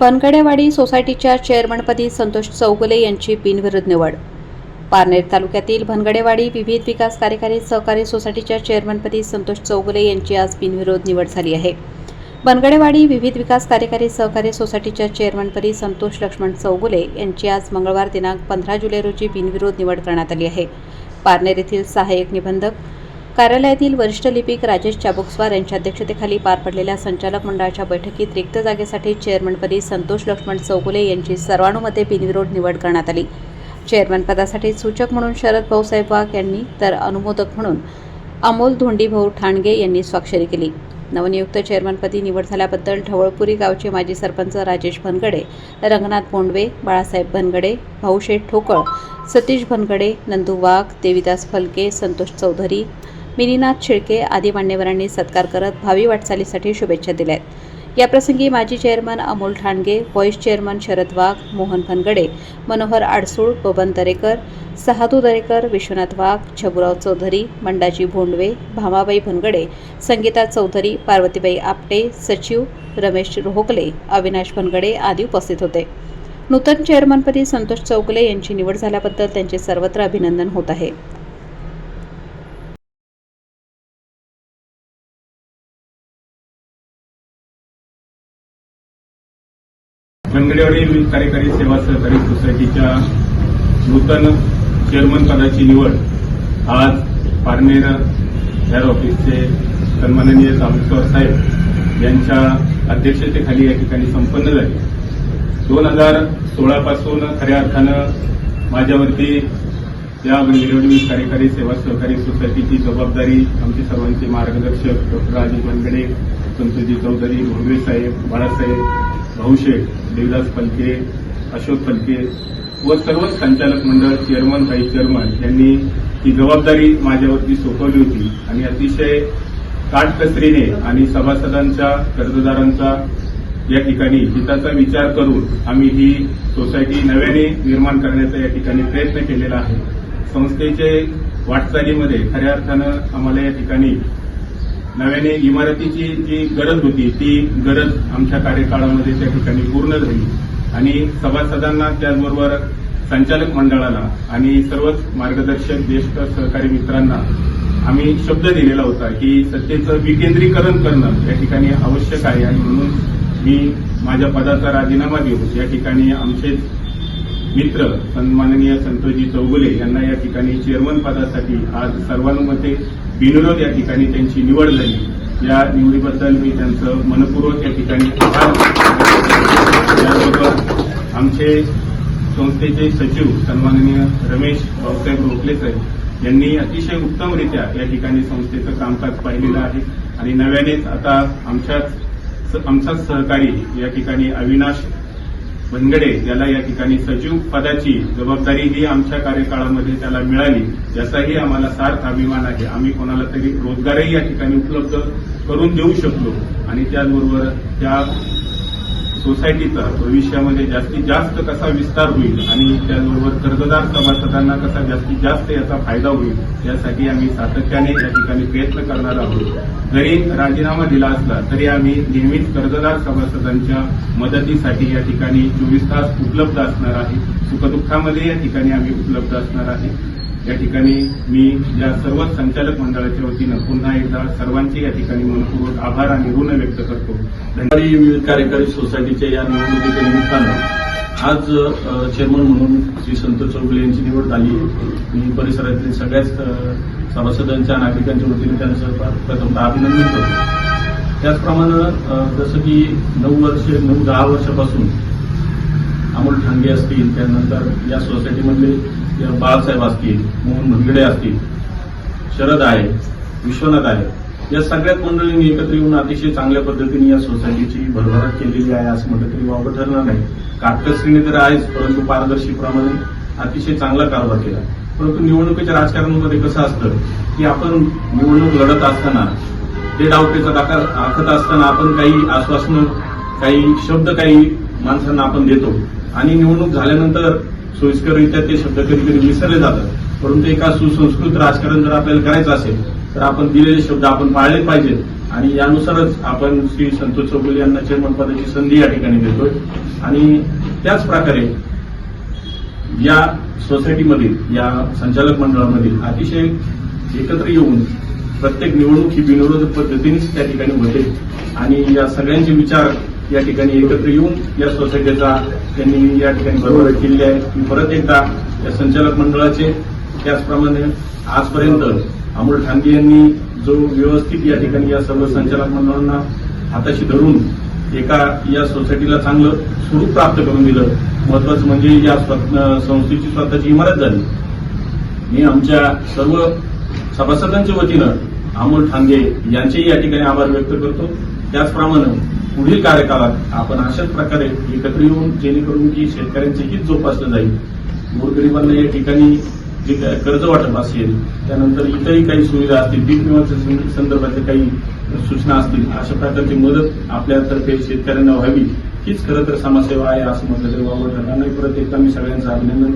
बनकडेवाडी सोसायटीच्या चेअरमनपदी संतोष चौगुले यांची बिनविरोध निवड. पारनेर तालुक्यातील भनगडेवाडी विविध विकास कार्यकारी सहकारी सोसायटीच्या चेअरमनपदी संतोष चौगुले यांची आज बिनविरोध निवड झाली आहे. बनगडेवाडी विविध विकास कार्यकारी सहकारी सोसायटीच्या चेअरमनपदी संतोष लक्ष्मण चौगुले यांची आज मंगळवार दिनांक पंधरा जुलै रोजी बिनविरोध निवड करण्यात आली आहे. पारनेर येथील सहाय्यक निबंधक कार्यालयातील वरिष्ठ लिपिक राजेश चाबुकस्वार यांच्या अध्यक्षतेखाली पार पडलेल्या संचालक मंडळाच्या बैठकीत रिक्त जागेसाठी चेअरमनपदी संतोष लक्ष्मण चौगुले यांची सर्वानुमते बिनविरोध निवड करण्यात आली. चेअरमनपदासाठी सूचक म्हणून शरद भाऊसाहेब वाघ यांनी तर अनुमोदक म्हणून अमोल धोंडीभाऊ ठाणगे यांनी स्वाक्षरी केली. नवनियुक्त चेअरमनपदी निवड झाल्याबद्दल ढवळपुरी गावचे माजी सरपंच राजेश भनगडे रंगनाथ बोंडवे बाळासाहेब भनगडे भाऊशेठ ठोकळ सतीश भनगडे नंदू वाघ देविदास फलके संतोष चौधरी मिनीनाथ शिळके आदी मान्यवरांनी सत्कार करत भावी वाटचालीसाठी शुभेच्छा दिल्यात. याप्रसंगी माजी chairman Amol Thange vice chairman Sharad Wagh Mohan Bhangade Manohar Adsul Baban Darekar Sahadu Darekar Vishwanath Wagh Chhaburao Chaudhari Mandaji Bhondave Bhamabai Bhangade Sangeeta Chaudhari Parvatibai Apte सचिव रमेश रोहकले अविनाश भनगडे आदी उपस्थित होते. नूतन चेअरमनपदी संतोष चौकले यांची निवड झाल्याबद्दल त्यांचे सर्वत्र अभिनंदन होत आहे. बनगडेवाडी विविध कार्यकारी सेवा सहकारी सोसायटीच्या नूतन चेअरमन पदाची निवड आज पारनेर हेअर ऑफिसचे सन्माननीय जामस्वर साहेब यांच्या अध्यक्षतेखाली या ठिकाणी संपन्न झाली. दोन हजार सोळापासून खऱ्या अर्थानं माझ्यावरती या बनगडेवाडी विविध कार्यकारी सेवा सहकारी सोसायटीची जबाबदारी आमचे सर्वांचे मार्गदर्शक डॉक्टर राजीव बनगडे संतोजी चौधरी भोंगवे साहेब बाळासाहेब भाऊशेठ देवदास फलके अशोक फलके व सर्वच संचालक मंडळ चेअरमन व्हाईस चेअरमन यांनी ही जबाबदारी माझ्यावरती सोपवली होती. आणि अतिशय काटकसरीने आणि सभासदांच्या कर्जदारांचा या ठिकाणी हिताचा विचार करून आम्ही ही सोसायटी नव्याने निर्माण करण्याचा या ठिकाणी प्रयत्न केलेला आहे. संस्थेचे वाटचालीमध्ये खऱ्या अर्थानं आम्हाला या ठिकाणी नव्याने इमारतीची जी गरज होती ती गरज आमच्या कार्यकाळामध्ये त्या ठिकाणी पूर्ण झाली. आणि सभासदांना त्याचबरोबर संचालक मंडळाला आणि सर्वच मार्गदर्शक ज्येष्ठ सहकारी मित्रांना आम्ही शब्द दिलेला होता की सत्तेचं विकेंद्रीकरण करणं या ठिकाणी आवश्यक आहे आणि म्हणून मी माझ्या पदाचा राजीनामा देऊन या ठिकाणी आमचे मित्र सन्माननीय संतोषजी चौगुले यांना या ठिकाणी चेअरमन पदासाठी आज सर्वानुमते बिनविरोध या ठिकाणी त्यांची निवड झाली. या निवडीबद्दल मी त्यांचं मनपूर्वक या ठिकाणी आभार त्याचबरोबर आमचे संस्थेचे सचिव सन्माननीय रमेश भाऊसाहेब रोखले साहेब यांनी अतिशय उत्तमरित्या या ठिकाणी संस्थेचं कामकाज पाहिलेलं आहे. आणि नव्यानेच आता आमच्याच आमचाच सहकारी या ठिकाणी अविनाश बनगडे याला या ठिकाणी सचिव पदाची जबाबदारी ही आमच्या कार्यकाळामध्ये त्याला मिळाली. याचाही आम्हाला सार्थ अभिमान आहे. आम्ही कोणाला तरी रोजगारही या ठिकाणी उपलब्ध करून देऊ शकलो आणि त्याचबरोबर त्या सोसायटीचा भविष्यामध्ये जास्तीत जास्त कसा विस्तार होईल आणि त्याचबरोबर कर्जदार सभासदांना कसा जास्तीत जास्त याचा फायदा होईल यासाठी आम्ही सातत्याने या ठिकाणी प्रयत्न करणार आहोत. जरी राजीनामा दिला असला तरी आम्ही नेहमीच कर्जदार सभासदांच्या मदतीसाठी या ठिकाणी चोवीस तास उपलब्ध असणार आहे. सुखदुःखामध्ये या ठिकाणी आम्ही उपलब्ध असणार आहे. या ठिकाणी मी या सर्व संचालक मंडळाच्या वतीनं पुन्हा एकदा सर्वांचे या ठिकाणी मनपूर्वक आभार आणि ऋण व्यक्त करतो. धन्यवाद. विविध कार्यकारी सोसायटीच्या या निवडणुकीच्या निमित्तानं आज चेअरमन म्हणून श्री संतोष चौगुले यांची निवड झाली. मी परिसरातील सगळ्याच सभासदांच्या नागरिकांच्या वतीने त्यांचं प्रथमतः अभिनंदन करतो. त्याचप्रमाणे जसं की नऊ वर्ष नऊ दहा वर्षापासून अमोल ठांगे असतील त्यानंतर या सोसायटीमधले बाळासाहेब असतील मोहन भंगडे असतील शरद आहे विश्वनाथ आहे या सगळ्या मंडळींनी एकत्र येऊन अतिशय चांगल्या पद्धतीने या सोसायटीची भरभराट केलेली आहे असं म्हटलं तरी वावं ठरणार नाही. काटकसरीने तर आहेच परंतु पारदर्शीप्रमाणे अतिशय चांगला कारभार केला. परंतु निवडणुकीच्या राजकारणामध्ये कसं असतं की आपण निवडणूक लढत असताना ते डावपेचा दाखल आखत असताना आपण काही आश्वासनं काही शब्द काही माणसांना आपण देतो. आणि निवडणूक झाल्यानंतर सोयीस्कररित्या ते शब्द कधी कधी विसरले जातात. परंतु एका सुसंस्कृत राजकारण जर आपल्याला करायचं असेल तर आपण दिलेले शब्द आपण पाळले पाहिजेत. आणि यानुसारच आपण श्री संतोष चौगुले यांना चेअरमन पदाची संधी या ठिकाणी देतोय. आणि त्याच प्रकारे या सोसायटीमधील या संचालक मंडळामधील अतिशय एकत्र येऊन प्रत्येक निवडणूक ही बिनविरोध पद्धतीनेच त्या ठिकाणी होते. आणि या सगळ्यांचे विचार या ठिकाणी एकत्र येऊन या सोसायटीचा त्यांनी या ठिकाणी बरोबर केलेली आहे. मी परत एकदा या संचालक मंडळाचे त्याचप्रमाणे आजपर्यंत अमोल ठांगे यांनी जो व्यवस्थित या ठिकाणी या सर्व संचालक मंडळांना हाताशी धरून एका या सोसायटीला चांगलं स्वरूप प्राप्त करून दिलं. महत्वाचं म्हणजे या संस्थेची स्वतःची इमारत झाली. मी आमच्या सर्व सभासदांच्या वतीनं अमोल ठांगे यांचेही या ठिकाणी आभार व्यक्त करतो. त्याचप्रमाणे पुढील कार्यकाळात आपण अशाच प्रकारे एकत्र येऊन जेणेकरून की शेतकऱ्यांचे हित जोपासलं जाईल गोरगरिबांना या ठिकाणी जे कर्ज वाटप असेल त्यानंतर इतरही काही सुविधा असतील पीक विम्याच्या संदर्भातल्या काही सूचना असतील अशा प्रकारची मदत आपल्यातर्फे शेतकऱ्यांना व्हावी हीच खरं तर समाजसेवा आहे असं म्हटलं तरी वावड ठरणार नाही. परत एकदा मी सगळ्यांचं अभिनंदन